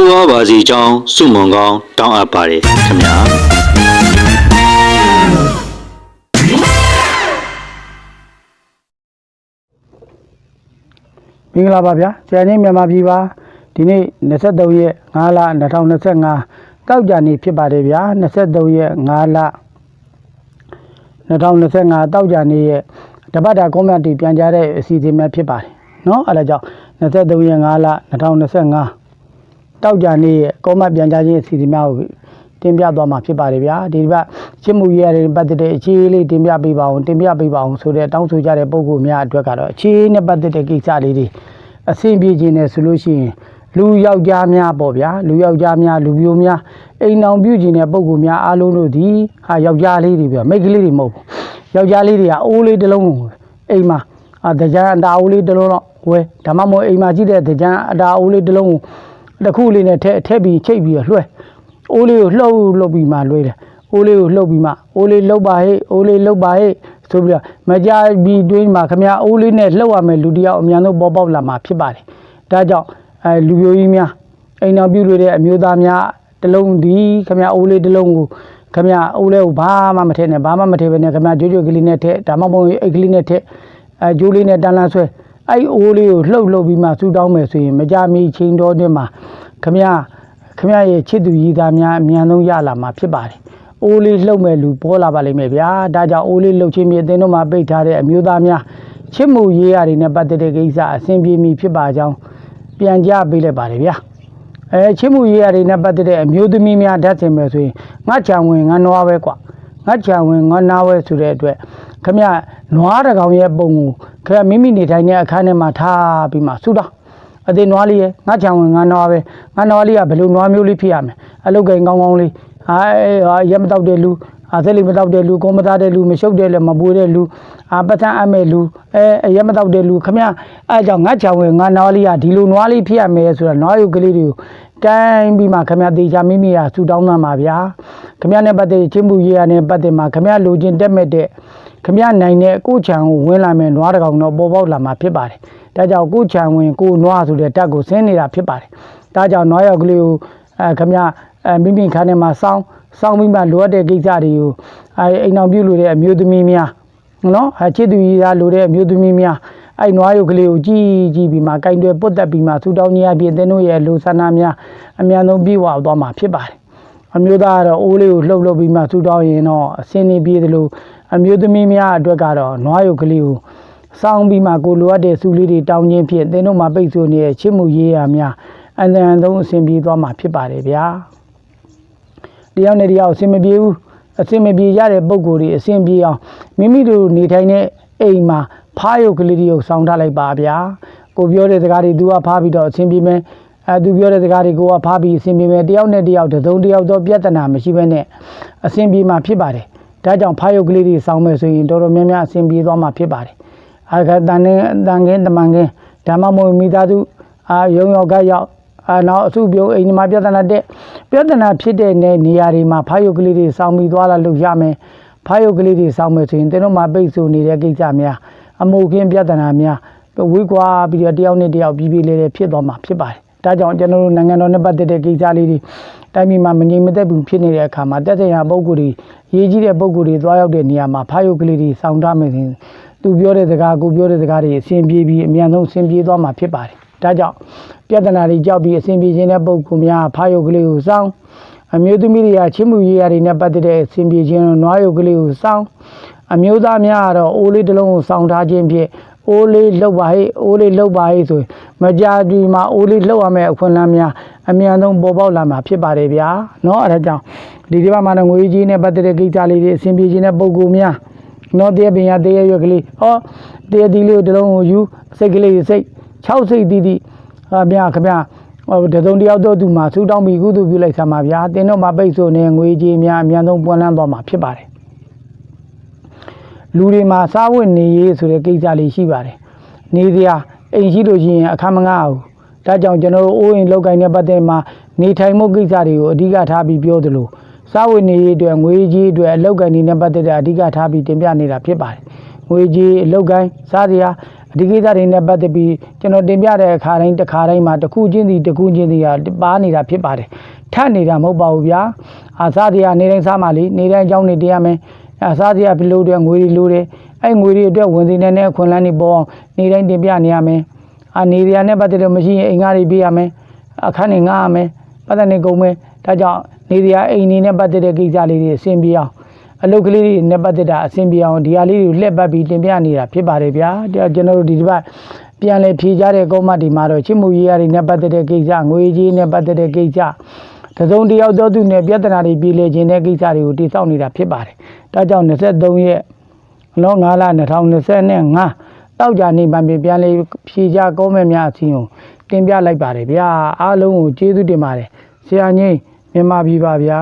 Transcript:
တိုးဝါပါစီကြောင်းစုမုံကောင်းတောင်းအပ်ပါတယ်ခင်ဗျာ မင်္ဂလာပါဗျာဆရာကြီးမြန်မာပြည်ပါဒီနေ့23ရက်5လ2025တောက်ကြနေ့ဖြစ်ပါတယ်ဗျာ23ရက်5လ2025တောက်ကြနေ့ရဲ့တပတ်တာကွန်မန့်တီပြန်ကြားတဲ့အစီအစဉ်များဖြစ်ပါတယ်เนาะအဲဒါကြောင့်23ရက်5လ2025 တောက်ကြနေ့ရဲ့ကွန်မန့်ပြန်ကြားခြင်းအစီအစဉ်များကိုတင်ပြသွားမှာဖြစ်ပါတယ်ဗျာဒီဘက်ချစ်မှုရရတဲ့ပတ်သက်တဲ့အခြေလေးတင်ပြပေးပါအောင်တင်ပြပေးပါအောင်ဆိုတဲ့တောင်းဆိုကြတဲ့ပုံကူများအတွက်ကတော့အခြေနဲ့ပတ်သက်တဲ့ကိစ္စလေးတွေအဆင်ပြေခြင်းနဲ့ဆိုလို့ရှိရင်လူယောက်ျားများပေါ့ဗျာလူယောက်ျားများလူပြိုများအိမ်အောင်ပြုခြင်းတဲ့ပုံကူများအားလုံးတို့ဒီဟာယောက်ျားလေးတွေပြမိန်းကလေးတွေမဟုတ်ဘူးယောက်ျားလေးတွေကအိုးလေးတစ်လုံးကိုအိမ်မှာအာတကြံအတာအိုးလေးတစ်လုံးတော့ဝဲဒါမှမဟုတ်အိမ်မှာကြည့်တဲ့တကြံအတာအိုးလေးတစ်လုံးကို တစ်ခုလေးနဲ့ထည့်ထည့်ပြီးချိတ်ပြီးတော့လွှဲအိုးလေးကိုလှုပ်လှုပ်ပြီးမှလွှဲတယ်အိုးလေးကိုလှုပ်ပြီးမှအိုးလေးလှုပ်ပါဟဲ့အိုးလေးလှုပ်ပါဟဲ့ဆိုပြီးတော့မကြပြီးတွင်းမှာခမအိုးလေးနဲ့လှုပ်ရမယ်လူတစ်ယောက်အများဆုံးပေါ်ပေါက်လာမှာဖြစ်ပါတယ်ဒါကြောင့်အဲလူမျိုးကြီးများအိမ်တော်ပြုလို့တဲ့အမျိုးသားများတစ်လုံးဒီခမအိုးလေးတစ်လုံးကိုခမအိုးလေးကိုဘာမှမထည့်နဲ့ဘာမှမထည့်ဘဲနဲ့ခမကြွကြွကလေးနဲ့ထည့်ဒါမှမဟုတ်အိတ်ကလေးနဲ့ထည့်အဲကြိုးလေးနဲ့တန်းလန်းဆွဲ အဲ့အိုးလေးကိုလှုပ်လှုပ်ပြီးမှဆူတောင်းမယ်ဆိုရင်မကြမီချိန်တော်တွင်မှာခမခမရဲ့ချစ်သူရည်သားများအမြန်ဆုံးရလာမှာဖြစ်ပါတယ်အိုးလေးလှုပ်မဲ့လူပေါ်လာပါလိမ့်မယ်ဗျာဒါကြောင့်အိုးလေးလှုပ်ခြင်းမြေအသင်းတို့မှာပိတ်ထားတဲ့အမျိုးသားများချစ်မှုရေးရာတွေနဲ့ပတ်သက်တဲ့ကိစ္စအဆင်ပြေမီဖြစ်ပါကြောင်းပြန်ကြပေးလိုက်ပါတယ်ဗျာအဲချစ်မှုရေးရတွေနဲ့ပတ်သက်တဲ့အမျိုးသမီးများဓာတ်ဆင်မယ်ဆိုရင်ငါချံဝင်ငါနွားပဲကွာငါချံဝင်ငါနားပဲဆိုတဲ့အတွက်ခမရနွားတကောင်ရဲ့ပုံကို ခမရမိမိနေထိုင်တဲ့အခန်းထဲမှာထားပြီးမှဆူတော့အသေးနွားလေးရဲ့ငါချံဝင်ငါနွားပဲငါနွားလေးကဘယ်လိုနွားမျိုးလေးဖြစ်ရမလဲအလုတ်ကိန်ကောင်းကောင်းလေးဟာဟာရက်မတော့တဲ့လူအာသက်လိမတော့တဲ့လူကိုမသားတဲ့လူမရှုပ်တဲ့လူမပွေးတဲ့လူအာပထန်အမဲ့လူအဲအရက်မတော့တဲ့လူခမအဲကြောင့်ငါချောင်ဝင်ငါနွားလေးကဒီလိုနွားလေးဖြစ်ရမယ်ဆိုတော့နွားရုပ်ကလေးတွေကိုတိုင်းပြီးမှခမတေချာမိမိကဆူတောင်းသားမှာဗျာခမနဲ့ပတ်သက်ချင်းမှုရေးရနဲ့ပတ်သက်မှာခမလိုချင်တက်မဲ့တဲ့ ခမနိုင်တဲ့ကိုချံကိုဝင်လာမယ်နွားတကောင်တော့ပေါ်ပေါက်လာမှာဖြစ်ပါတယ်ဒါကြောင့်ကိုချံဝင်ကိုနွားဆိုတဲ့တက်ကိုဆင်းနေတာဖြစ်ပါတယ်ဒါကြောင့်နွားရောက်ကလေးကိုအဲခမအဲမိမိခန်းထဲမှာစောင်းစောင်းပြီးမှလိုအပ်တဲ့ကိစ္စတွေကိုအဲအိမ်အောင်ပြုလို့တဲ့အမျိုးသမီးများနော်အချစ်သူကြီးသားလိုတဲ့အမျိုးသမီးများအဲ့နွားရုပ်ကလေးကိုကြည်ကြည်ပြီးမှကင်တွယ်ပုတ်တက်ပြီးမှဆူတောင်းကြီးအပြင်သင်တို့ရဲ့လူဆန္ဒများအမြန်ဆုံးပြေဝသွားမှာဖြစ်ပါတယ်အမျိုးသားကတော့အိုးလေးကိုလှုပ်လှုပ်ပြီးမှဆူတောင်းရင်တော့အစင်းနေပြေးသလို အမျိုးသမီးများအတွက်ကတော့နွားရုပ်ကလေးကိုစောင်းပြီးမှကိုလိုအပ်တဲ့စူလေးတွေတောင်းခြင်းဖြင့်သင်တို့မှာပိတ်ဆို့နေတဲ့ချစ်မှုရေးရများအန္တရာယ်ဆုံးအဆင်ပြေသွားမှာဖြစ်ပါတယ်ဗျာတယောက်နဲ့တယောက်အဆင်မပြေဘူးအဆင်မပြေရတဲ့ပုံကိုယ်တွေအဆင်ပြေအောင်မိမိတို့နေထိုင်တဲ့အိမ်မှာဖားရုပ်ကလေးတွေကိုစောင်းထားလိုက်ပါဗျာကိုပြောတဲ့စကားတွေ तू ကဖားပြီးတော့အဆင်ပြေမယ်အဲ तू ပြောတဲ့စကားတွေကိုကဖားပြီးအဆင်ပြေမယ်တယောက်နဲ့တယောက်တစ်စုံတစ်ယောက်တော့ပြဿနာမရှိဘဲနဲ့အဆင်ပြေမှာဖြစ်ပါတယ် ဒါကြောင့်ဖားရုပ်ကလေးတွေစောင်းမယ်ဆိုရင်တော်တော်များများအဆင်ပြေသွားမှာဖြစ်ပါတယ်အခါတန်နေတန်ကင်းတမန်ကင်းဓမ္မမို့မိသားစုအာယုံရောက်ကရောက်အာနောက်အစုပြုံးအိမ်ဒီမှာပြဿနာတက်ပြဿနာဖြစ်တဲ့နေနေရာတွေမှာဖားယုတ်ကလေးတွေစောင်းပြီးသွားလာလို့ရမယ်ဖားယုတ်ကလေးတွေစောင်းမယ်ဆိုရင်တင်းတို့မှာပိတ်ဆို့နေတဲ့ကိစ္စများအမှုခင်းပြဿနာများဝေးကွာပြီးတော့တယောက်နဲ့တယောက်ပြီးပြီးလေးလေးဖြစ်သွားမှာဖြစ်ပါတယ် ဒါကြောင့်ကျွန်တော်တို့နိုင်ငံတော်နဲ့ပတ်သက်တဲ့ကိစ္စလေးတွေတိုင်းပြည်မှာမငြိမ်မသက်ဘူးဖြစ်နေတဲ့အခါမှာတက်တဲ့ရာပုံကိုယ်တွေရေးကြီးတဲ့ပုံကိုယ်တွေသွားရောက်တဲ့နေရာမှာဖားယုတ်ကလေးတွေစောင်းထားမယ်ဆိုရင်သူပြောတဲ့စကားကိုပြောတဲ့စကားတွေအဆင်ပြေပြီးအမြန်ဆုံးအဆင်ပြေသွားမှာဖြစ်ပါတယ်ဒါကြောင့်ပြဿနာတွေကြောက်ပြီးအစဉ်ပြေခြင်းတဲ့ပုံကူများဖားယုတ်ကလေးကိုစောင်းအမျိုးသမီးတွေကချစ်မှုရေးရာတွေနဲ့ပတ်သက်တဲ့အစဉ်ပြေခြင်းနွားရုပ်ကလေးကိုစောင်းအမျိုးသားများကတော့အိုးလေးတစ်လုံးကိုစောင်းထားခြင်းဖြင့် အိုးလေးလှုပ်ပါဟိအိုးလေးလှုပ်ပါဟိဆိုရင်မကြာဒီမှာအိုးလေးလှုပ်ရမယ့်အခွင့်အလမ်းများအမြန်ဆုံးပေါ်ပေါက်လာမှာဖြစ်ပါတယ်ဗျာเนาะအဲဒါကြောင့်ဒီဒီဘက်မှာတော့ငွေကြီးနဲ့ပတ်သက်တဲ့ကိစ္စလေးတွေအစဉ်ပြေခြင်းတဲ့ပုံကူများနော်တည့်ပင်ရတည့်ရွက်ကလေးဟောတည့်ဒီလေးကိုတစ်လုံးကိုယူစိတ်ကလေးစိတ်6စိတ်တီးတီးဟာဗျာခဗျာ ဟိုတစုံတစ်ယောက်တော့သူမှာဆူတောင်းပြီးကုသပြုလိုက်ဆံပါဗျာတင်းတော့မပိတ်ဆိုနေငွေကြီးများအများဆုံးပွင့်လန်းသွားမှာဖြစ်ပါတယ် လူတွေမှာစားဝတ်နေရေးဆိုတဲ့ကိစ္စလေးရှိပါတယ်နေစရာအိမ်ရှိလို့ရှိရင်အခမ်းမငါဘူးဒါကြောင့်ကျွန်တော်တို့အိုးအိမ်လောက်ကိုင်းတဲ့ပတ်သက်မှာနေထိုင်မှုကိစ္စတွေကိုအဓိကထားပြီးပြောသလိုစားဝတ်နေရေးအတွက်ငွေကြီးအတွက်အလောက်ကိုင်းနေတဲ့ပတ်သက်တဲ့အဓိကထားပြီးတင်ပြနေတာဖြစ်ပါတယ်ငွေကြီးအလောက်ကိုင်းစားစရာအဓိကိစ္စတွေနဲ့ပတ်သက်ပြီးကျွန်တော်တင်ပြတဲ့အခါတိုင်းတစ်ခါတိုင်းမှာတစ်ခုချင်းစီတစ်ခုချင်းစီကပါနေတာဖြစ်ပါတယ်ထပ်နေတာမဟုတ်ပါဘူးဗျာအာစားစရာနေတိုင်းစားမှလေနေတိုင်းအကြောင်းနေတင်ရမယ် အာစားစရာဘယ်လိုတွေငွေတွေလိုတယ်အဲ့ငွေတွေအတွက်ဝင်စီနေတဲ့အခွင့်အလမ်းတွေပေါ်အောင်နေတိုင်းတင်ပြနေရမယ်အာနေရနဲ့ပတ်သက်လို့မရှိရင်အိမ်ငါးတွေပေးရမယ်အခန်းတွေငှားရမယ်ပတ်သက်နေကုန်မယ်ဒါကြောင့်နေစရာအိမ်နေနဲ့ပတ်သက်တဲ့ကိစ္စလေးတွေအဆင်ပြေအောင်အလုပ်ကလေးတွေနဲ့ပတ်သက်တာအဆင်ပြေအောင်ဒီဟာလေးတွေကိုလှည့်ပတ်ပြီးတင်ပြနေတာဖြစ်ပါတယ်ဗျာဒါကျွန်တော်တို့ဒီတစ်ပတ်ပြန်လဲဖြေကြတဲ့ကောမဒီမှာတော့ချစ်မှုရေးရတွေနဲ့ပတ်သက်တဲ့ကိစ္စငွေကြီးနဲ့ပတ်သက်တဲ့ကိစ္စ တစုံတစ်ယောက်သောသူနဲ့ပြဿနာတွေပြည်လေခြင်းတဲ့ကိစ္စတွေကိုတိစောက်နေတာဖြစ်ပါတယ်ဒါကြောင့်23ရက်လော9လ2025တောက်ကြနေပါပြီပြန်လဲဖြေကြကောမဲ့များအစီအုံတင်ပြလိုက်ပါတယ်ဗျာအားလုံးကိုကျေးဇူးတင်ပါတယ်ဆရာကြီးမြန်မာပြည်ပါဗျာ